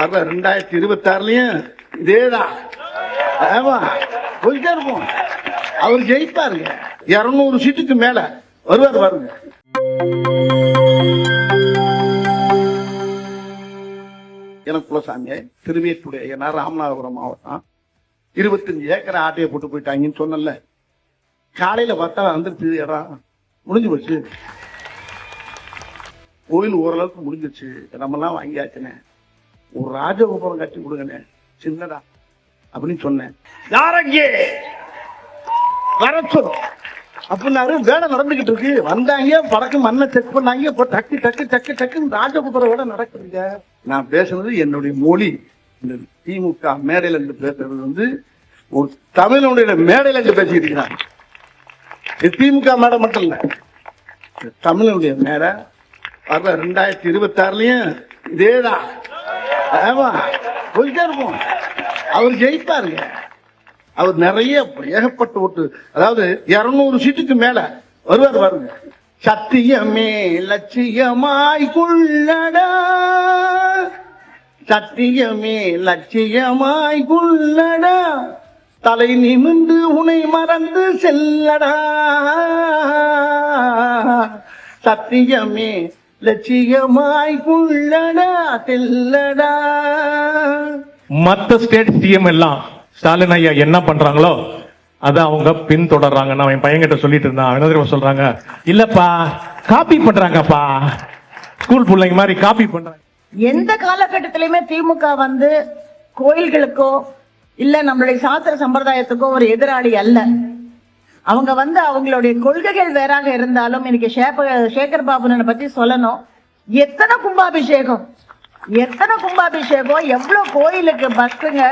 அப்ப ரெண்டாயிரத்தி இருபத்தி ஆறுலயும் இதேதான். ஆமா போயிட்டே இருப்போம். அவர் ஜெயிப்பாருங்க. இருநூறு சீட்டுக்கு மேல வருவார் பாருங்க. எனக்கு குலசாமி திருவேற்புடைய நான் ராமநாதபுரம் மாவட்டம். இருபத்தஞ்சு ஏக்கர் ஆட்டையை போட்டு போயிட்டாங்கன்னு சொன்னல காலையில பார்த்தா வந்துருச்சு இடம் முடிஞ்சு போச்சு. கோயில் ஓரளவுக்கு முடிஞ்சிச்சு இடமெல்லாம் வாங்கியாச்சுனே. ஒரு ராஜகோபுரம் கட்டி கொடுங்கண்ணே. சின்னதா. அப்படின்னு சொன்னேன். யாரங்கே வர அப்படின்னாரு வேலை நடந்துகிட்டு இருக்கு. வந்தாங்க படக்கு மண்ணை செக் பண்ணாங்க இப்போ டக்கு டக்கு டக்கு டக்குன்னு ராஜகோபுரம் வேலை நடக்குதுங்க. நான் பேசுனது என்னுடைய மொழி. இந்த திமுக மேடையில இருந்து பேசுறது வந்து ஒரு தமிழனுடைய மேடையில இருந்து பேசிக்கிட்டு இருக்கிறாங்க. இது திமுக மேடை மட்டும் இல்ல. தமிழனுடைய மேடை வர்ற ரெண்டாயிரத்தி இருபத்தி ஆறுலயும் இதேதான். ஆமா போயிட்டே இருப்போம் அவர் ஜெயிப்பாருங்க. அவர் நிறைய ஏகப்பட்ட ஓட்டு அதாவது இருநூறு சீட்டுக்கு மேல வருவார் பாருங்க. சத்தியமே லட்சியமாய் கொள்ளடா. சத்தியமே லட்சியமாய் கொள்ளடா. தலை நிமிந்து உனை மறந்து செல்லடா. சத்தியமே லட்சியமாய் கொள்ளடா செல்லடா மத்த ஸ்டேட் சிஎம் எல்லாம் ஸ்டாலின் ஐயா என்ன பண்றாங்களோ அதை அவங்க பின்தொடர்றாங்க நான் என் பையன்கிட்ட சொல்லிட்டு இருந்தான். என்ன தெரியுமா சொல்றாங்க இல்லப்பா காப்பி பண்றாங்கப்பா. ஸ்கூல் பிள்ளைங்க மாதிரி காப்பி பண்றாங்க. எந்த காலகட்டத்திலயுமே திமுக வந்து கோயில்களுக்கோ இல்ல நம்மளுடைய சாஸ்திர சம்பிரதாயத்துக்கோ ஒரு எதிராளி அல்ல. அவங்க வந்து அவங்களுடைய கொள்கைகள் வேறாக இருந்தாலும் இன்னைக்கு ஷேப சேகர் பாபுனனை பத்தி சொல்லணும். எத்தனை கும்பாபிஷேகம்? எத்தனை கும்பாபிஷேகம் எவ்வளோ கோயிலுக்கு பஸ்ஸுங்க?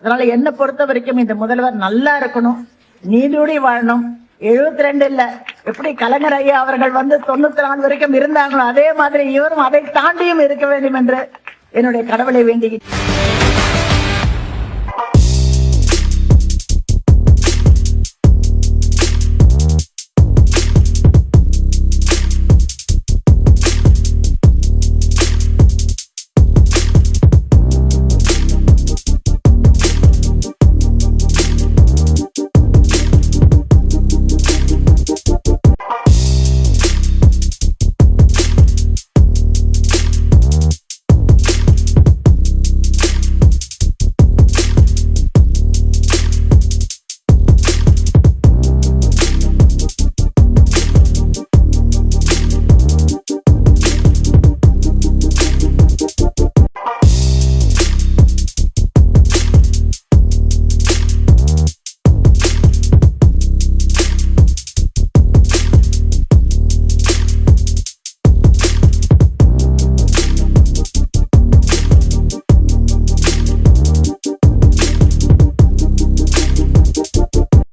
அதனால என்னை பொறுத்த வரைக்கும் இந்த முதல்வர் நல்லா இருக்கணும். நீடூடி வாழணும். எழுபத்தி ரெண்டு இல்ல. எப்படி கலைஞர் ஐயா அவர்கள் வந்து தொண்ணூத்தி நாலு வரைக்கும் இருந்தாங்களோ அதே மாதிரி இவரும் அதை தாண்டியும் இருக்க வேண்டும் என்று என்னுடைய கடவுளை வேண்டிக்கிட்டு